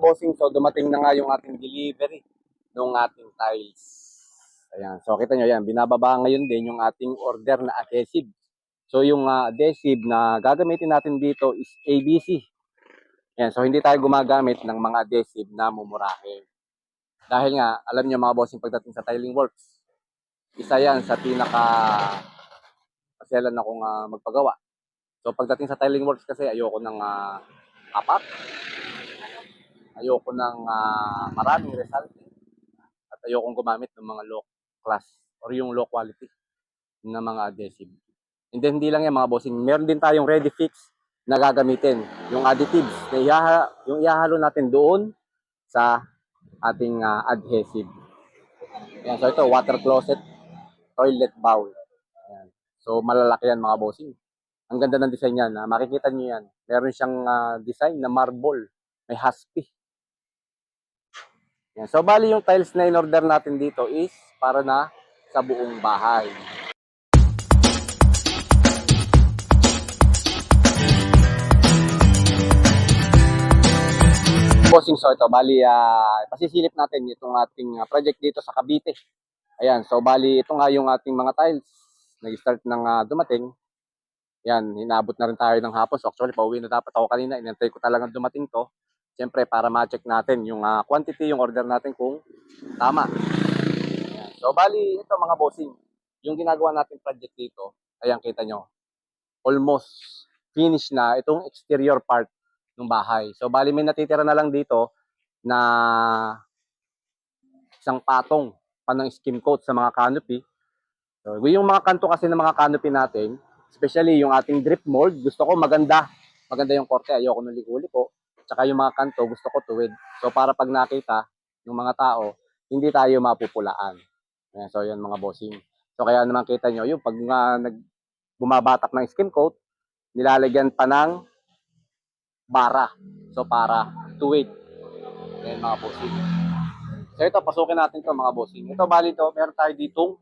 bossing, so dumating na nga yung ating delivery ng ating tiles. Ayan, so kita nyo yan, binababa ngayon din yung ating order na adhesive. So yung ah, adhesive na gagamitin natin dito is ABC. Ayan, so hindi tayo gumagamit ng mga adhesive na mumurahin. Dahil nga, alam nyo mga bossing pagdating sa tiling works, isa yan sa pinaka pasyalan akong ah, magpagawa. So pagdating sa tiling works kasi ayoko ng ah, apat, ayoko ng ah, maraming result at ayokong gumamit ng mga low class or yung low quality na mga adhesive. And then hindi lang yan mga bossing, meron din tayong ready fix na gagamitin, yung additives na ihaha, yung ihahalo natin doon sa ating ah, adhesive. Ayan, so ito, water closet, toilet bowl. Ayan. So malalaki yan mga bossing. Ang ganda ng design niyan. ah, makikita niyo yan. Meron siyang ah, design na marble. May haspi. Yan. So, bali yung tiles na in-order natin dito is para na sa buong bahay. Bossing, so ito, bali, ah, pasisilip natin itong ating ah, project dito sa Cavite. Ayan, so bali, ito nga yung ating mga tiles. Nag-start ng ah, dumating. Yan, hinabot na rin tayo ng hapon. So actually, pauwi na dapat ako kanina. Inantay ko talagang dumating to. Siyempre, para ma-check natin yung ah, quantity, yung order natin kung tama. So, bali, ito mga bossing. Yung ginagawa natin project dito, ayan, kita nyo. Almost finish na itong exterior part ng bahay. So, bali, may natitira na lang dito na isang patong pa ng skim coat sa mga canopy. So, yung mga kanto kasi ng mga canopy natin, especially yung ating drip mold, gusto ko maganda. Maganda yung korte, ayoko ng liko-liko. Tsaka yung mga kanto, gusto ko tuwid. So para pag nakita ng mga tao, hindi tayo mapupulaan. So yan mga bossing. So kaya naman kita nyo, yung pag nga nag, bumabatak ng skim coat, nilalagyan pa ng bara. So para tuwid. Ayan mga bossing. So ito, pasukin natin to mga bossing. Ito bali to, meron tayo ditong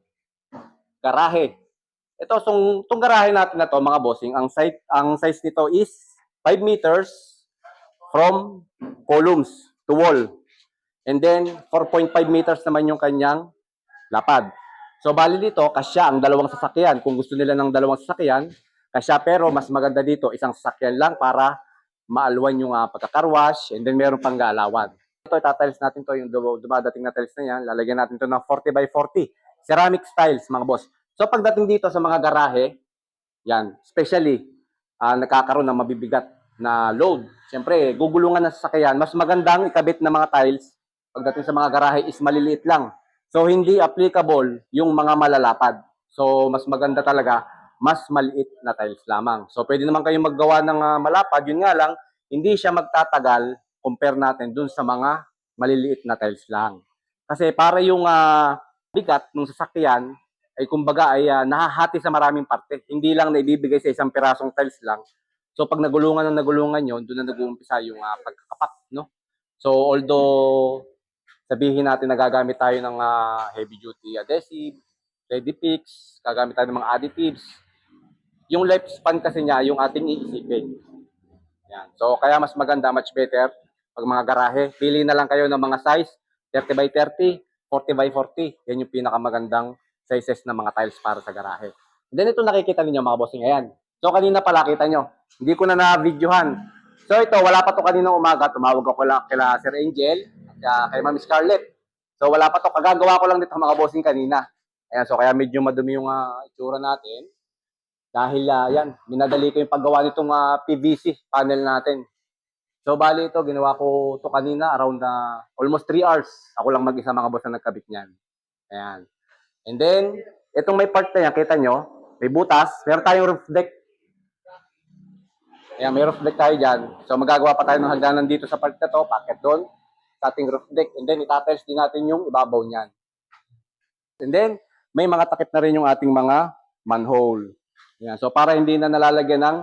garahe. Ito, sung, itong garahe natin na to, mga bossing, ang size, ang size nito is 5 meters from columns to wall. And then, 4.5 meters naman yung kanyang lapad. So, bali dito, kasya ang dalawang sasakyan. Kung gusto nila ng dalawang sasakyan, kasya pero mas maganda dito, isang sasakyan lang para maalwan yung uh, pagkakarwash and then meron pang gaalawan. Ito, itatiles natin to yung dum- dumadating na tiles na yan. Lalagyan natin to ng 40 by 40. Ceramic styles, mga boss. So, pagdating dito sa mga garahe, yan, especially, ah, nagkakaroon ng mabibigat na load. Siyempre, gugulungan ng sasakyan. Mas magandang ikabit na mga tiles pagdating sa mga garahe is maliliit lang. So, hindi applicable yung mga malalapad. So, mas maganda talaga, mas maliit na tiles lamang. So, pwede naman kayong maggawa ng ah, malapad. Yun nga lang, hindi siya magtatagal compare natin dun sa mga maliliit na tiles lang. Kasi para yung ah, bigat ng sasakyan ay kumbaga ay ah, nahahati sa maraming parte. Hindi lang naibibigay sa isang pirasong tiles lang. So pag nagulungan ng nagulungan yon, doon na nag-uumpisa yung ah, pagkakapak, no? So although sabihin natin na gagamit tayo ng ah, heavy duty adhesive, ready fix, gagamit tayo ng mga additives, yung lifespan kasi niya yung ating iisipin. Yan. So kaya mas maganda, much better pag mga garahe, pili na lang kayo ng mga size 30 by 30, 40 by 40. Yan yung pinakamagandang sizes ng mga tiles para sa garahe. And then ito nakikita ninyo mga bossing ayan. So kanina pala kita nyo, hindi ko na na-videohan. So ito, wala pa to kaninang umaga, tumawag ako lang kila Sir Angel at uh, kay Ma'am Scarlett. So wala pa to, kagagawa ko lang dito mga bossing kanina. Ayan, so kaya medyo madumi yung uh, itsura natin. Dahil uh, yan, minadali ko yung paggawa nitong uh, PVC panel natin. So bali ito, ginawa ko to kanina around uh, almost 3 hours. Ako lang mag-isa mga boss na nagkabit niyan. Ayan. And then, itong may part na yan, kita nyo, may butas, meron tayong roof deck. Ayan, may roof deck tayo dyan. So, magagawa pa tayo ng hagdanan dito sa part na to, packet doon, sa ating roof deck. And then, itatiles din natin yung ibabaw niyan. And then, may mga takip na rin yung ating mga manhole. Ayan, so, para hindi na nalalagyan ng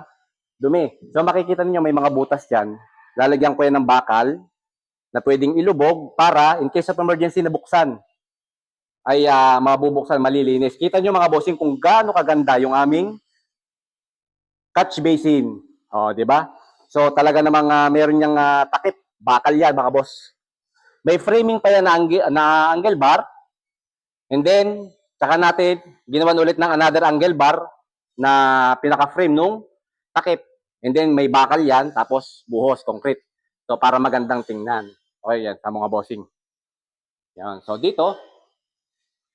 dumi. So, makikita niyo may mga butas dyan. Lalagyan ko yan ng bakal na pwedeng ilubog para in case of emergency na buksan ay uh, mabubuksan, malilinis. Kita nyo mga bossing kung gaano kaganda yung aming catch basin. O, di ba? So talaga namang uh, meron niyang uh, takip bakal yan mga boss. May framing pa yan na, angle, na angle bar. And then, saka natin, ginawan ulit ng another angle bar na pinaka-frame nung takip. And then, may bakal yan, tapos buhos, concrete. So, para magandang tingnan. Okay, yan, sa mga bossing. Yan. So, dito,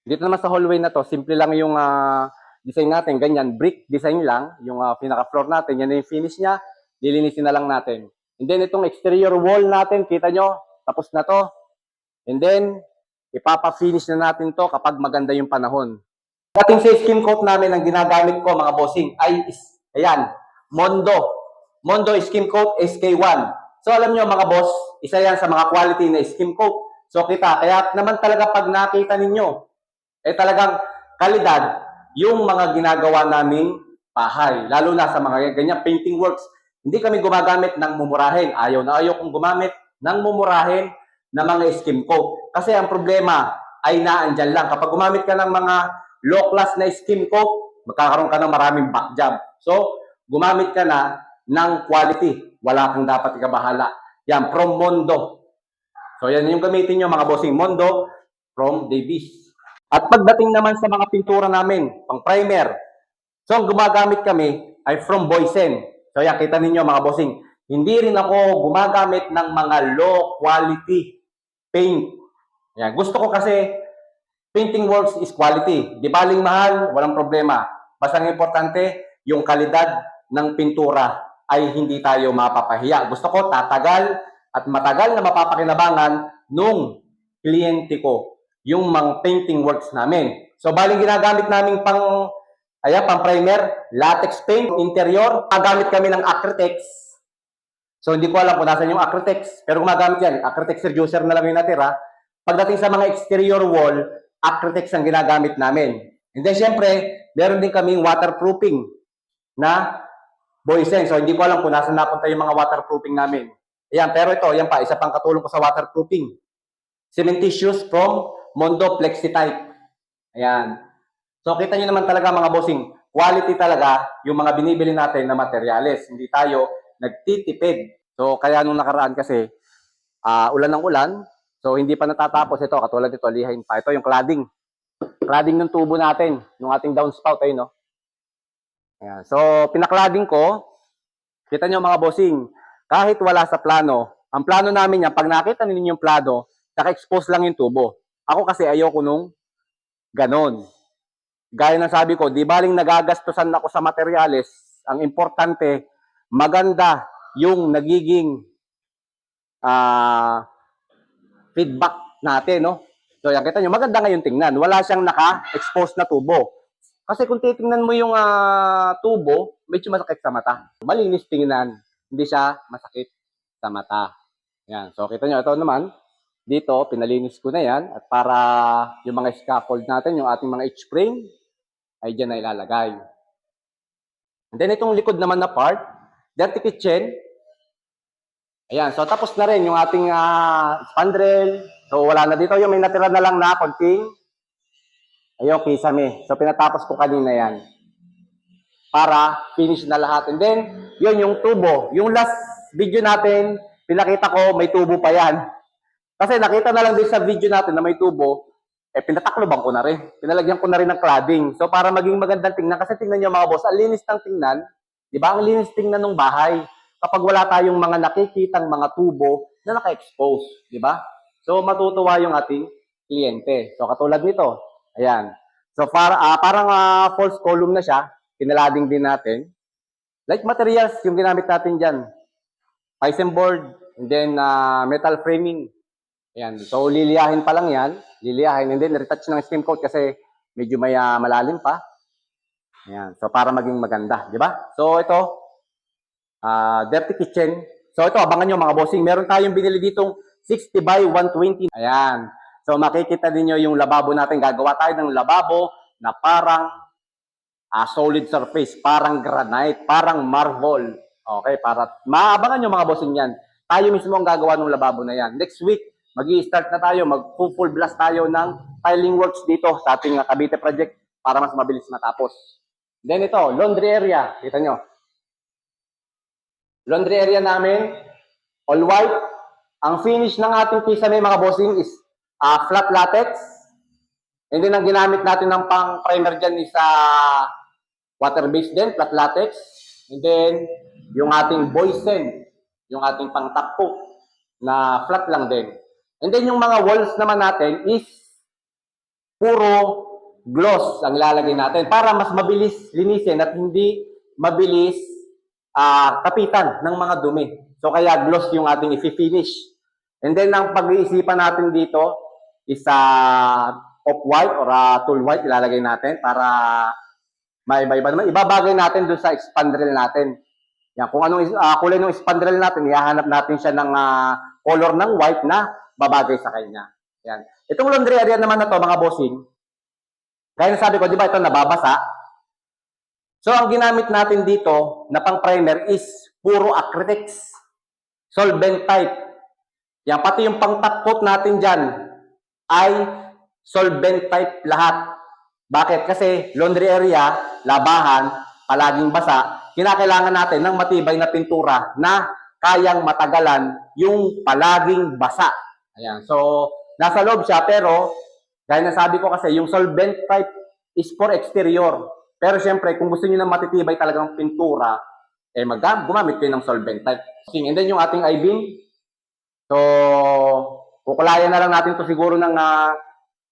dito naman sa hallway na to, simple lang yung ah, design natin, ganyan, brick design lang, yung ah, pinaka-floor natin, yan yung finish niya, lilinisin na lang natin. And then itong exterior wall natin, kita nyo, tapos na to. And then, ipapa-finish na natin to kapag maganda yung panahon. Dating sa skin coat namin, ang ginagamit ko mga bossing ay, is, ayan, Mondo. Mondo skin coat SK1. So alam nyo mga boss, isa yan sa mga quality na skin coat. So kita, kaya naman talaga pag nakita ninyo, eh talagang kalidad yung mga ginagawa naming bahay. Lalo na sa mga ganyan painting works. Hindi kami gumagamit ng mumurahin. Ayaw na ayaw kong gumamit ng mumurahin na mga skim coat. Kasi ang problema ay naandyan lang. Kapag gumamit ka ng mga low class na skim coat, magkakaroon ka ng maraming back job. So, gumamit ka na ng quality. Wala kang dapat ikabahala. Yan, from Mondo. So, yan yung gamitin nyo mga bossing Mondo from Davis. At pagdating naman sa mga pintura namin, pang primer, so ang gumagamit kami ay from Boysen. So yan, kita ninyo mga bossing, hindi rin ako gumagamit ng mga low quality paint. Yan, gusto ko kasi painting works is quality. Di baling mahal, walang problema. Basta ang importante, yung kalidad ng pintura ay hindi tayo mapapahiya. Gusto ko tatagal at matagal na mapapakinabangan nung kliyente ko yung mga painting works namin. So, baling ginagamit namin pang, ayan, pang primer, latex paint, interior. Gagamit kami ng Acrytex. So, hindi ko alam kung nasan yung Acrytex. Pero gumagamit yan. Acrytex reducer na lang yung natira. Pagdating sa mga exterior wall, Acrytex ang ginagamit namin. And then, syempre, meron din kaming waterproofing na Boysen. So, hindi ko alam kung nasan napunta yung mga waterproofing namin. Ayan, pero ito, yan pa, isa pang katulong ko sa waterproofing. Cementitious from Mondo Flexi Type. Ayan. So, kita nyo naman talaga mga bossing, quality talaga yung mga binibili natin na materyales. Hindi tayo nagtitipid. So, kaya nung nakaraan kasi, ah, ulan ng ulan, so hindi pa natatapos ito. Katulad ito, lihain pa. Ito yung cladding. Cladding ng tubo natin, yung ating downspout ay no. Ayan. So, pinaklading ko, kita nyo mga bossing, kahit wala sa plano, ang plano namin yan, pag nakita ninyo yung plano, naka-expose lang yung tubo. Ako kasi ayoko nung ganon. Gaya ng sabi ko, di baling nagagastusan ako sa materyales, ang importante, maganda yung nagiging ah, feedback natin, no? So, yan, kita nyo, maganda ngayon tingnan. Wala siyang naka-expose na tubo. Kasi kung titingnan mo yung ah, tubo, medyo masakit sa mata. Malinis tingnan, hindi siya masakit sa mata. Yan. So, kita nyo, ito naman, dito, pinalinis ko na yan. At para yung mga scaffold natin, yung ating mga H-frame, ay dyan na ilalagay. And then, itong likod naman na part, dirty kitchen. Ayan. So, tapos na rin yung ating ah, spandrel. So, wala na dito. Yung may natira na lang na konting Ayun, kisame. So, pinatapos ko kanina yan. Para finish na lahat. And then, yun yung tubo. Yung last video natin, pinakita ko, may tubo pa yan. Kasi nakita na lang din sa video natin na may tubo, eh, pinatakloban ko na rin. Pinalagyan ko na rin ng cladding. So, para maging magandang tingnan. Kasi tingnan nyo mga boss, ang linis ng tingnan. Di ba? Ang linis tingnan ng bahay. Kapag wala tayong mga nakikitang mga tubo na naka-expose. Di ba? So, matutuwa yung ating kliyente. So, katulad nito, Ayan. So para ah, parang ah, false column na siya, pinalading din natin. Like materials yung ginamit natin diyan. Piston board and then ah, metal framing. Ayan. So liliyahin pa lang 'yan, liliyahin and then retouch ng steam coat kasi medyo may ah, malalim pa. Ayan. So para maging maganda, di ba? So ito ah dirty kitchen. So ito abangan nyo mga bossing, meron tayong binili ditong 60 by 120. Ayan. So makikita ninyo yung lababo natin. Gagawa tayo ng lababo na parang ah, solid surface, parang granite, parang marble. Okay, para maabangan nyo mga bossing yan. Tayo mismo ang gagawa ng lababo na yan. Next week, mag start na tayo, mag full blast tayo ng tiling works dito sa ating ah, Cavite project para mas mabilis matapos. Then ito, laundry area. Kita nyo. Laundry area namin, all white, Ang finish ng ating kisame mga bossing is ah, flat latex. And then ang ginamit natin ng pang primer dyan is ah, water-based din, flat latex. And then yung ating boysen, yung ating pangtakpo na flat lang din. And then yung mga walls naman natin is puro gloss ang ilalagay natin para mas mabilis linisin at hindi mabilis ah, kapitan ng mga dumi. So kaya gloss yung ating i-finish. And then ang pag-iisipan natin dito is uh, off-white or uh, tool white ilalagay natin para maiba-iba naman. Ibabagay natin doon sa spandrel natin. Yan, kung anong ah, kulay ng spandrel natin, ihahanap natin siya ng ah, color ng white na babagay sa kanya. Yan. Itong laundry area naman na to, mga bossing, kaya nasabi ko, di ba ito nababasa? So, ang ginamit natin dito na pang primer is puro acrylics. Solvent type. Yan, pati yung pang top coat natin dyan ay solvent type lahat. Bakit? Kasi laundry area, labahan, palaging basa, kinakailangan natin ng matibay na pintura na kayang matagalan yung palaging basa. Ayan. So, nasa loob siya pero gaya na sabi ko kasi yung solvent type is for exterior. Pero syempre, kung gusto niyo ng matitibay talagang pintura, eh mag gumamit kayo ng solvent type. And then yung ating I-beam, so kukulayan na lang natin to siguro ng ah,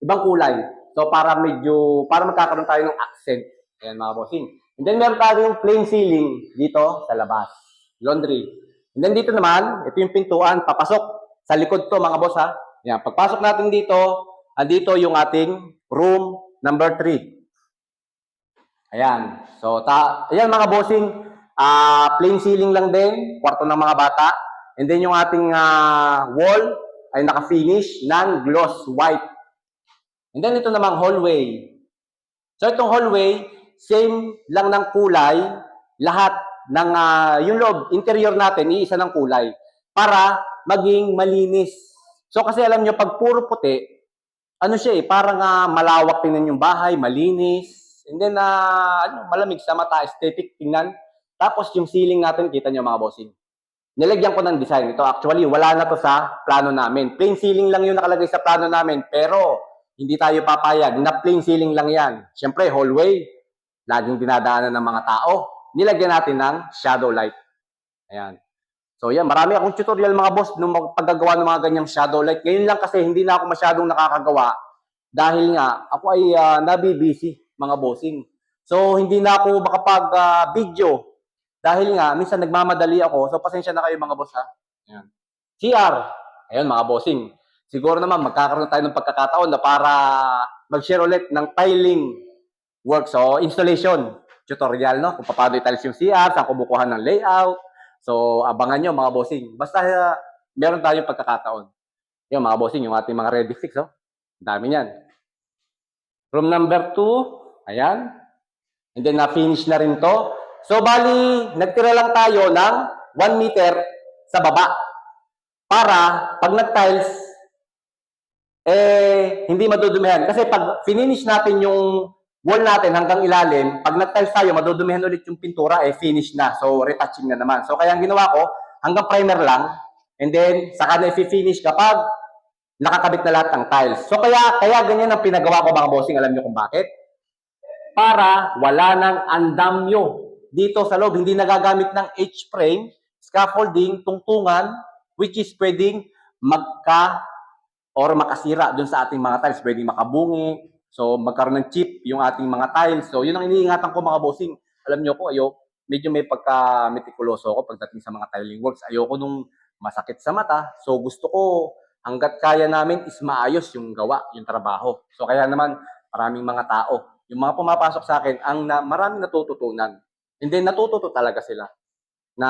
ibang kulay. So para medyo, para magkakaroon tayo ng accent. Ayan mga bossing. And then meron tayong plain ceiling dito sa labas. Laundry. And then dito naman, ito yung pintuan, papasok. Sa likod to mga boss ha. Yan, pagpasok natin dito, andito yung ating room number 3. Ayan. So, ta ayan mga bossing, ah plain ceiling lang din, kwarto ng mga bata. And then yung ating ah, wall ay naka-finish ng gloss white. And then ito namang hallway. So itong hallway, same lang ng kulay, lahat ng ah, yung loob, interior natin, iisa ng kulay para maging malinis. So kasi alam nyo, pag puro puti, ano siya eh, parang ah, malawak tingnan yung bahay, malinis, and then ah, ano, malamig sa mata, aesthetic tingnan. Tapos yung ceiling natin, kita nyo mga bossing. Nilagyan ko ng design. Ito actually, wala na to sa plano namin. Plain ceiling lang yung nakalagay sa plano namin, pero hindi tayo papayag na plain ceiling lang yan. Siyempre, hallway, laging dinadaanan ng mga tao. Nilagyan natin ng shadow light. Ayan. So yan, marami akong tutorial mga boss nung paggagawa ng mga ganyang shadow light. Ngayon lang kasi hindi na ako masyadong nakakagawa dahil nga ako ay uh, nabibisi mga bossing. So hindi na ako makapag-video dahil nga minsan nagmamadali ako. So pasensya na kayo mga boss ha. Ayan. CR. Ayun mga bossing. Siguro naman magkakaroon tayo ng pagkakataon na para mag-share ulit ng tiling work. So installation tutorial no kung paano i-tiles yung CR, saan kumukuha ng layout. So abangan nyo mga bossing. Basta uh, meron tayong pagkakataon. Yung mga bossing, yung ating mga ready fix, oh. Dami niyan. Room number 2, ayan. And then na-finish na rin to. So bali, nagtira lang tayo ng 1 meter sa baba. Para pag nag-tiles, eh, hindi madudumihan. Kasi pag finish natin yung wall natin hanggang ilalim, pag nag-tiles tayo, madudumihan ulit yung pintura, eh, finish na. So, retouching na naman. So, kaya ang ginawa ko, hanggang primer lang, and then, saka na i-finish kapag nakakabit na lahat ng tiles. So, kaya, kaya ganyan ang pinagawa ko mga bossing. Alam niyo kung bakit? Para wala nang andamyo dito sa loob. Hindi nagagamit ng H-frame, scaffolding, tungtungan, which is pwedeng magka or makasira dun sa ating mga tiles. Pwedeng makabungi, so magkaroon ng chip yung ating mga tiles. So yun ang iniingatan ko mga bossing. Alam nyo ko, ayo, medyo may pagka-metikuloso ako pagdating sa mga tiling works. Ayoko nung masakit sa mata. So gusto ko, hanggat kaya namin is maayos yung gawa, yung trabaho. So kaya naman, maraming mga tao. Yung mga pumapasok sa akin, ang na, maraming natututunan. And then natututo talaga sila. Na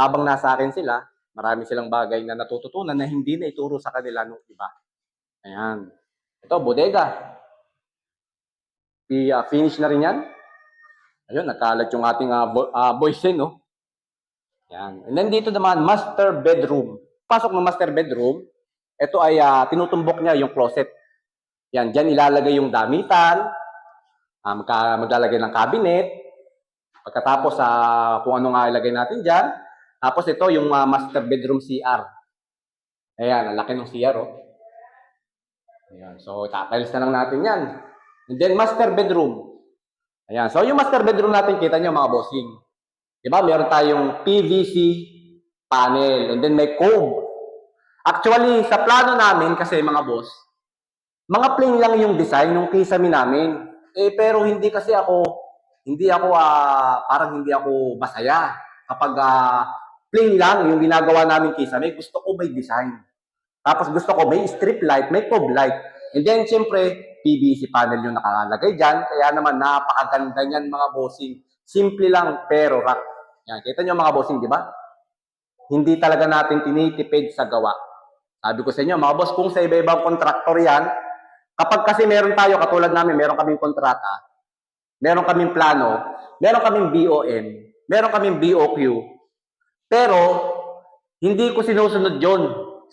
habang nasa akin sila, marami silang bagay na natututunan na hindi na ituro sa kanila nung iba. Ayan. Ito, bodega. I-finish na rin yan. Ayun, nakalat yung ating uh, bo- uh, boys din, no? Yan. And then dito naman, master bedroom. Pasok ng master bedroom, ito ay ah, tinutumbok niya yung closet. Yan, dyan ilalagay yung damitan, ah, magka, maglalagay ng cabinet, pagkatapos sa kung ano nga ilagay natin dyan. Tapos ito yung ah, master bedroom CR. Ayan, ang laki ng CR, oh. Ayan, so tatiles na lang natin yan. And then, master bedroom. Ayan, so yung master bedroom natin, kita nyo mga bossing. Diba, meron tayong PVC panel, and then may cove. Actually, sa plano namin, kasi mga boss, mga plain lang yung design ng kisame namin. Eh, pero hindi kasi ako, hindi ako, ah, parang hindi ako masaya. Kapag ah, plain lang yung ginagawa namin kisame, gusto ko may design. Tapos gusto ko may strip light, may cove light. And then, siyempre, PVC panel yung nakalagay dyan. Kaya naman, napakaganda niyan mga bossing. Simple lang, pero rock. Yan, kita nyo mga bossing, di ba? Hindi talaga natin tinitipid sa gawa. Sabi ko sa inyo, mga boss, kung sa iba-ibang kontraktor yan, kapag kasi meron tayo, katulad namin, meron kaming kontrata, meron kaming plano, meron kaming BOM, meron kaming BOQ, pero hindi ko sinusunod yon.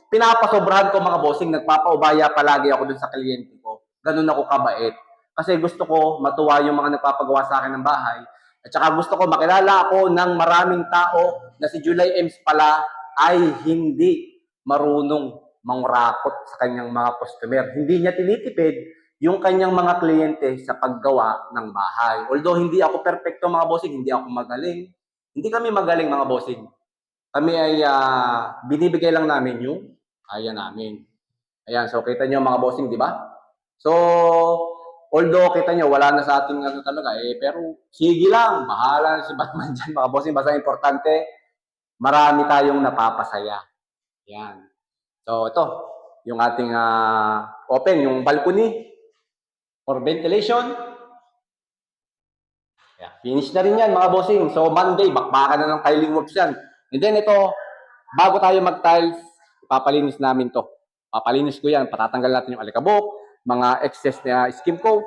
Pinapasobrahan ko mga bossing, nagpapaubaya palagi ako dun sa kliyente ko. Ganun ako kabait. Kasi gusto ko matuwa yung mga nagpapagawa sa akin ng bahay. At saka gusto ko makilala ako ng maraming tao na si July Ems pala ay hindi marunong mangurakot sa kanyang mga customer. Hindi niya tinitipid yung kanyang mga kliyente sa paggawa ng bahay. Although hindi ako perfecto mga bossing, hindi ako magaling. Hindi kami magaling mga bossing. Kami ay ah, binibigay lang namin yung kaya namin. Ayan, so kita niyo mga bossing, di ba? So, although kita niyo wala na sa ating ano talaga, eh, pero sige lang, bahala si Batman dyan mga bossing. Basta importante, marami tayong napapasaya. Yan. So, ito, yung ating ah, open, yung balcony for ventilation. Yeah, finish na rin yan, mga bossing. So, Monday, bakbakan na ng tiling works yan. And then, ito, bago tayo mag-tiles, ipapalinis namin to. Papalinis ko yan, patatanggal natin yung alikabok, mga excess na skim coat.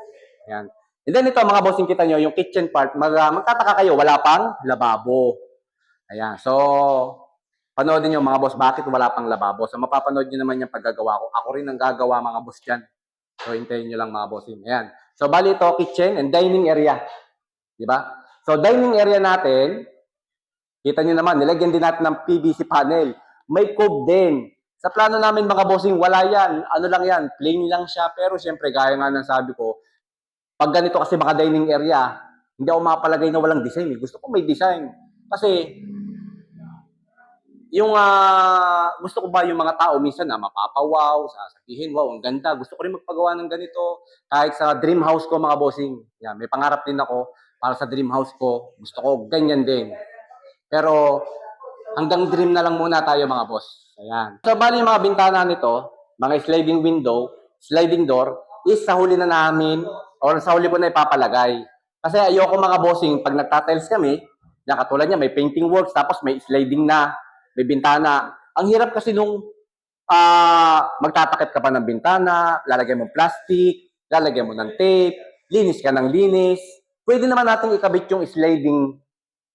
Yan. And then, ito, mga bossing, kita nyo, yung kitchen part, mag, magtataka kayo, wala pang lababo. Ayan. So, panoodin nyo mga boss, bakit wala pang lababo? So, mapapanood nyo naman yung paggagawa ko. Ako rin ang gagawa mga boss dyan. So, hintayin nyo lang mga bossing. Ayan. So, bali ito, kitchen and dining area. Di ba? So, dining area natin, kita nyo naman, nilagyan din natin ng PVC panel. May cove din. Sa plano namin mga bossing, wala yan. Ano lang yan, plain lang siya. Pero syempre, gaya nga ng sabi ko, pag ganito kasi mga dining area, hindi ako mapalagay na walang design. eh. Gusto ko may design. Kasi, yung ah, gusto ko ba yung mga tao minsan na mapapawaw, sasabihin, wow, ang ganda. Gusto ko rin magpagawa ng ganito. Kahit sa dream house ko, mga bossing. Yan, may pangarap din ako para sa dream house ko. Gusto ko ganyan din. Pero hanggang dream na lang muna tayo mga boss. Ayan. So bali mga bintana nito, mga sliding window, sliding door, is sa huli na namin or sa huli ko na ipapalagay. Kasi ayoko mga bossing, pag nagtatiles kami, yan katulad niya, may painting works, tapos may sliding na, may bintana. Ang hirap kasi nung ah magtatakip ka pa ng bintana, lalagyan mo plastic, lalagyan mo ng tape, linis ka ng linis. Pwede naman natin ikabit yung sliding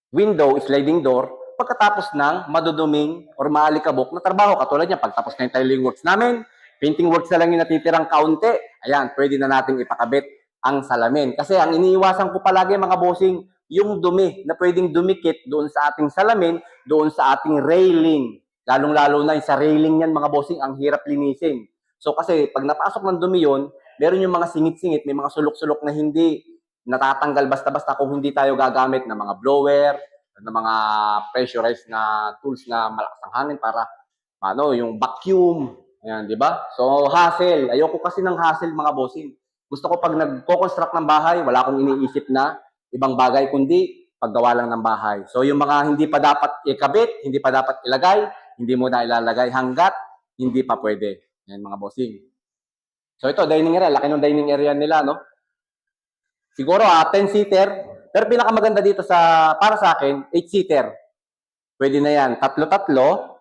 window, sliding door, pagkatapos ng maduduming or maalikabok na trabaho. Katulad niya, pagtapos na yung tiling works namin, painting works na lang yung natitirang kaunti, ayan, pwede na natin ipakabit ang salamin. Kasi ang iniiwasan ko palagi mga bossing, yung dumi na pwedeng dumikit doon sa ating salamin, doon sa ating railing. Lalong-lalo na yung sa railing yan mga bossing, ang hirap linisin. So kasi pag napasok ng dumi yun, meron yung mga singit-singit, may mga sulok-sulok na hindi natatanggal basta-basta kung hindi tayo gagamit ng mga blower, ng mga pressurized na tools na malakas ang hangin para ano, yung vacuum. Ayan, di ba? So, hassle. Ayoko kasi ng hassle, mga bossing. Gusto ko pag nagko-construct ng bahay, wala akong iniisip na ibang bagay, kundi paggawa lang ng bahay. So, yung mga hindi pa dapat ikabit, hindi pa dapat ilagay, hindi mo na ilalagay hanggat hindi pa pwede. Ayan, mga bossing. So, ito, dining area. Laki ng dining area nila, no? Siguro, ah, 10-seater. Pero pinakamaganda dito sa, para sa akin, 8-seater. Pwede na yan. Tatlo-tatlo.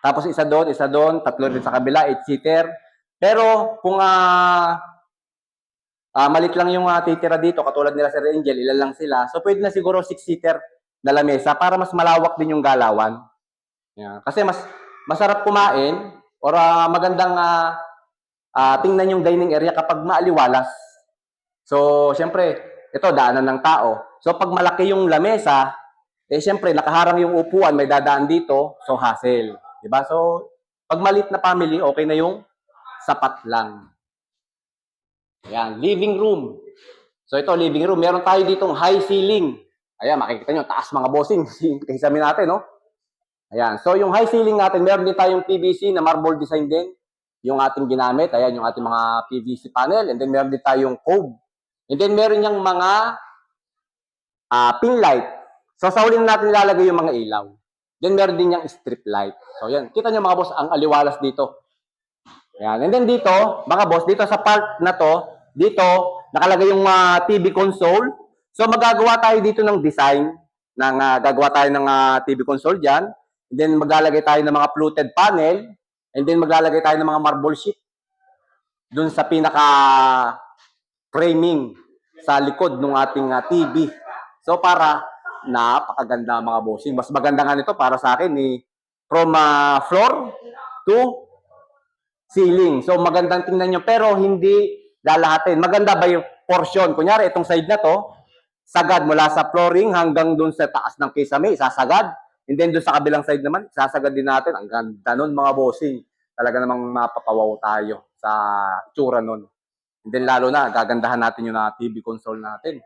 Tapos isa doon, isa doon, tatlo rin sa kabila, 8-seater. Pero kung ah ah, malit lang yung ah, titira dito, katulad nila Sir Angel, ilan lang sila. So pwede na siguro 6-seater na lamesa para mas malawak din yung galawan. Yan. Kasi mas masarap kumain or ah, magandang ah, ah, tingnan yung dining area kapag maaliwalas. So, syempre, ito daanan ng tao. So, pag malaki yung lamesa, eh syempre nakaharang yung upuan, may dadaan dito, so hassle, 'di ba? So, Pag maliit na family, okay na yung sapat lang. Ayan, living room. So ito, living room. Meron tayo ditong high ceiling. Ayan, makikita nyo, taas mga bossing. Kisami natin, no? Ayan. So yung high ceiling natin, meron din tayong PVC na marble design din. Yung ating ginamit. Ayan, yung ating mga PVC panel. And then meron din tayong cove. And then meron yung mga ah pin light. So sa huli na natin ilalagay yung mga ilaw. Then meron din yung strip light. So yan, kita nyo mga boss, ang aliwalas dito. Yan. And then dito, mga boss, dito sa part na to, dito, nakalagay yung ah, TV console. So magagawa tayo dito ng design, ng, ah, gagawa tayo ng ah, TV console dyan. And then maglalagay tayo ng mga fluted panel. And then maglalagay tayo ng mga marble sheet. Dun sa pinaka framing sa likod ng ating ah, TV. So para napakaganda mga bossing. Mas maganda nga nito para sa akin ni from ah, floor to ceiling. So magandang tingnan nyo pero hindi lalahatin. Maganda ba yung portion? Kunyari itong side na to, sagad mula sa flooring hanggang dun sa taas ng kisame, isasagad. And then dun sa kabilang side naman, isasagad din natin. Ang ganda nun mga bossing. Talaga namang mapapawaw tayo sa itsura nun. And then lalo na, gagandahan natin yung na TV console natin.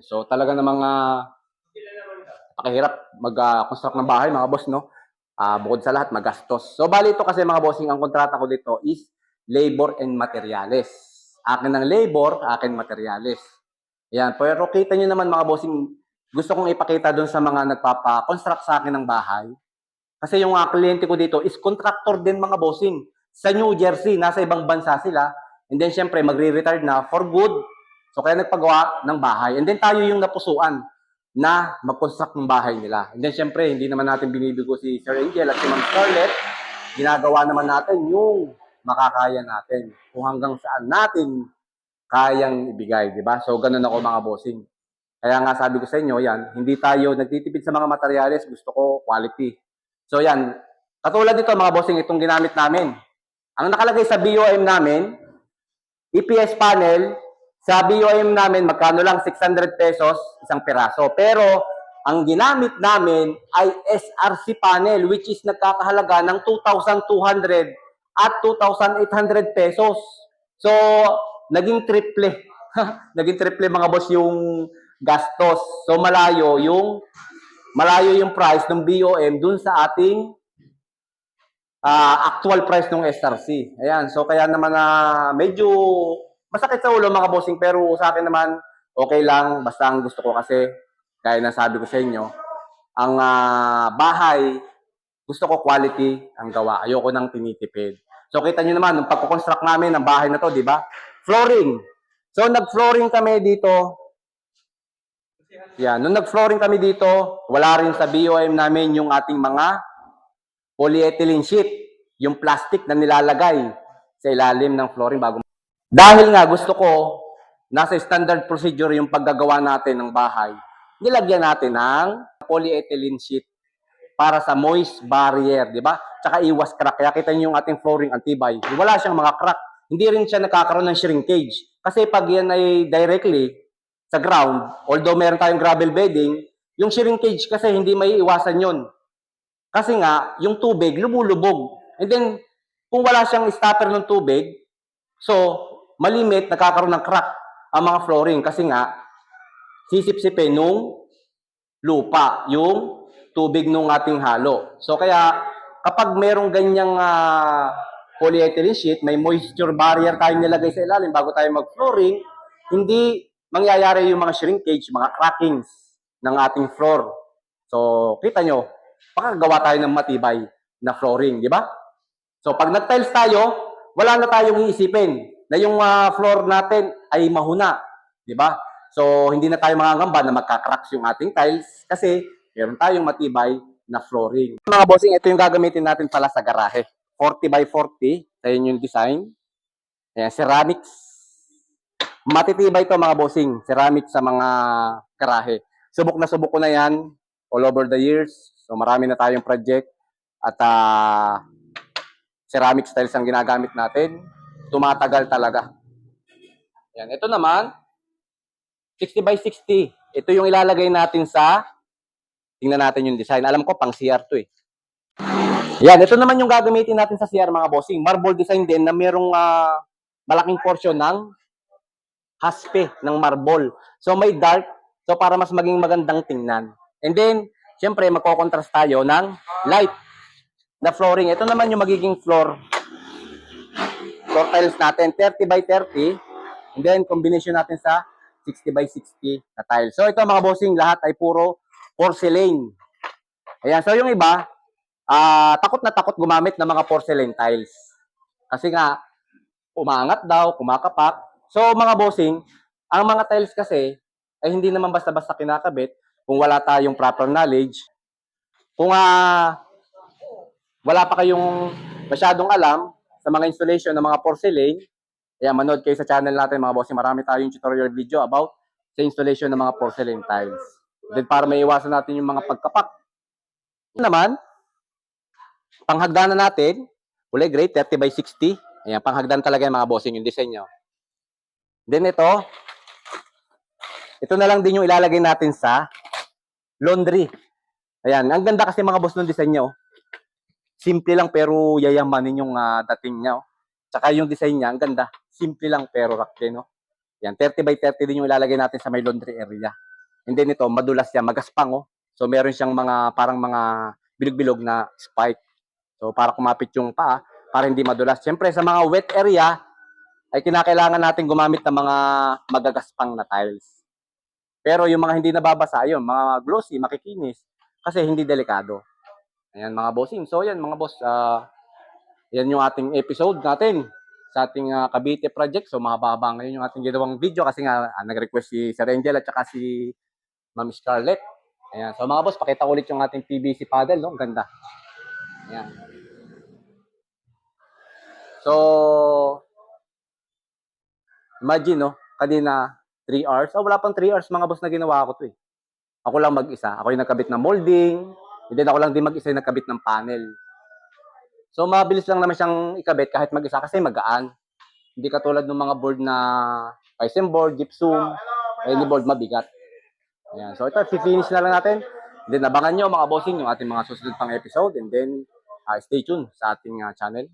So talaga namang uh, pakihirap mag-construct ng bahay mga boss, no? Ah, bukod sa lahat, magastos. So bali ito kasi mga bossing, ang kontrata ko dito is labor and materials. Akin ng labor, akin materials. Yan, pero kita nyo naman mga bossing, gusto kong ipakita doon sa mga nagpapa-construct sa akin ng bahay. Kasi yung mga kliyente ko dito is contractor din mga bossing. Sa New Jersey, nasa ibang bansa sila. And then syempre, magre-retire na for good. So kaya nagpagawa ng bahay. And then tayo yung napusuan na mag-construct ng bahay nila. And then syempre, hindi naman natin binibigo si Sir Angel at si Ma'am Scarlett. Ginagawa naman natin yung makakaya natin. Kung hanggang saan natin kayang ibigay, di ba? So ganun ako mga bossing. Kaya nga sabi ko sa inyo, yan, hindi tayo nagtitipid sa mga materyales, gusto ko quality. So yan, katulad nito mga bossing, itong ginamit namin. Ang nakalagay sa BOM namin, EPS panel, sa BOM namin, magkano lang 600 pesos isang piraso. Pero, ang ginamit namin ay SRC panel, which is nagkakahalaga ng 2,200 at 2,800 pesos. So, naging triple. naging triple mga boss yung gastos. So, malayo yung malayo yung price ng BOM dun sa ating ah, actual price ng SRC. Ayan, so kaya naman na medyo masakit sa ulo mga bossing pero sa akin naman okay lang. Basta ang gusto ko kasi gaya ng sabi ko sa inyo ang ah, bahay gusto ko quality ang gawa. Ayoko nang tinitipid. So kita niyo naman nung pagko-construct namin ng bahay na to di ba? Flooring. So nag-flooring kami dito. Yan nung nag-flooring kami dito wala rin sa BOM namin yung ating mga polyethylene sheet yung plastic na nilalagay sa ilalim ng flooring bago dahil nga gusto ko, nasa standard procedure yung paggagawa natin ng bahay, nilagyan natin ng polyethylene sheet para sa moist barrier, di ba? Tsaka iwas crack. Kaya kita niyo yung ating flooring antibay. Wala siyang mga crack. Hindi rin siya nakakaroon ng shrinkage. Kasi pag yan ay directly sa ground, although meron tayong gravel bedding, yung shrinkage kasi hindi may iwasan yon. Kasi nga, yung tubig lumulubog. And then, kung wala siyang stopper ng tubig, so, malimit, nagkakaroon ng crack ang mga flooring kasi nga, sisip-sipin nung lupa, yung tubig nung ating halo. So kaya, kapag merong ganyang ah, polyethylene sheet, may moisture barrier tayong nilagay sa ilalim bago tayo mag-flooring, hindi mangyayari yung mga shrinkage, mga crackings ng ating floor. So, kita nyo, pakagawa tayo ng matibay na flooring, di ba? So, pag nag-tiles tayo, wala na tayong iisipin na yung ah, floor natin ay mahuna, di ba? So, hindi na tayo mangangamba na magkakracks yung ating tiles kasi meron tayong matibay na flooring. Mga bossing, ito yung gagamitin natin pala sa garahe. 40 by 40, ayun yung design. Ayan, ceramics. Matitibay to mga bossing, ceramic sa mga garahe. Subok na subok ko na yan all over the years. So, marami na tayong project at ah, ceramic styles ang ginagamit natin tumatagal talaga. Yan. Ito naman, 60 by 60. Ito yung ilalagay natin sa, tingnan natin yung design. Alam ko, pang CR to eh. Yan, ito naman yung gagamitin natin sa CR mga bossing. Marble design din na merong ah, malaking portion ng haspe ng marble. So may dark, so para mas maging magandang tingnan. And then, syempre magko-contrast tayo ng light na flooring. Ito naman yung magiging floor floor tiles natin, 30 by 30. And then, combination natin sa 60 by 60 na tiles. So, ito mga bossing, lahat ay puro porcelain. Ayan, so yung iba, ah takot na takot gumamit ng mga porcelain tiles. Kasi nga, umangat daw, kumakapak. So, mga bossing, ang mga tiles kasi, ay hindi naman basta-basta kinakabit kung wala tayong proper knowledge. Kung ah, wala pa kayong masyadong alam sa mga installation ng mga porcelain, kaya manood kayo sa channel natin mga bossing. Marami tayong tutorial video about sa installation ng mga porcelain tiles. Then para may iwasan natin yung mga pagkapak. Naman, panghagdanan natin, kulay gray, 30 by 60. Ayan, panghagdan talaga yung mga bossing yung design nyo. Then ito, ito na lang din yung ilalagay natin sa laundry. Ayan, ang ganda kasi mga boss ng design niya. oh. Simple lang pero yayamanin yung ah, dating niya. Oh. Tsaka yung design niya, ang ganda. Simple lang pero din. Oh. Yan, 30 by 30 din yung ilalagay natin sa may laundry area. And then ito, madulas siya, magaspang. Oh. So meron siyang mga, parang mga bilog-bilog na spike. So para kumapit yung paa, para hindi madulas. Siyempre sa mga wet area, ay kinakailangan natin gumamit ng mga magagaspang na tiles. Pero yung mga hindi nababasa, yun, mga glossy, makikinis, kasi hindi delikado. Ayan mga bossing. So yan mga boss, ah yan yung ating episode natin sa ating ah, Cavite project. So mahaba ngayon yung ating ginawang video kasi nga ah, nag-request si Sir Angel at saka si Ma'am Scarlett. Ayan. So mga boss, pakita ulit yung ating PVC paddle, no? Ang ganda. Ayan. So, imagine, no? Kanina, 3 hours. Oh, wala pang 3 hours mga boss na ginawa ko to eh. Ako lang mag-isa. Ako yung nagkabit ng molding. And then ako lang din mag-isa yung nagkabit ng panel. So, mabilis lang naman siyang ikabit kahit mag-isa kasi magaan. Hindi katulad ng mga board na Tyson board, gypsum, any board mabigat. Ayan. So, ito, finish na lang natin. And then, abangan nyo mga bossing yung ating mga susunod pang episode. And then, ah, stay tuned sa ating ah, channel.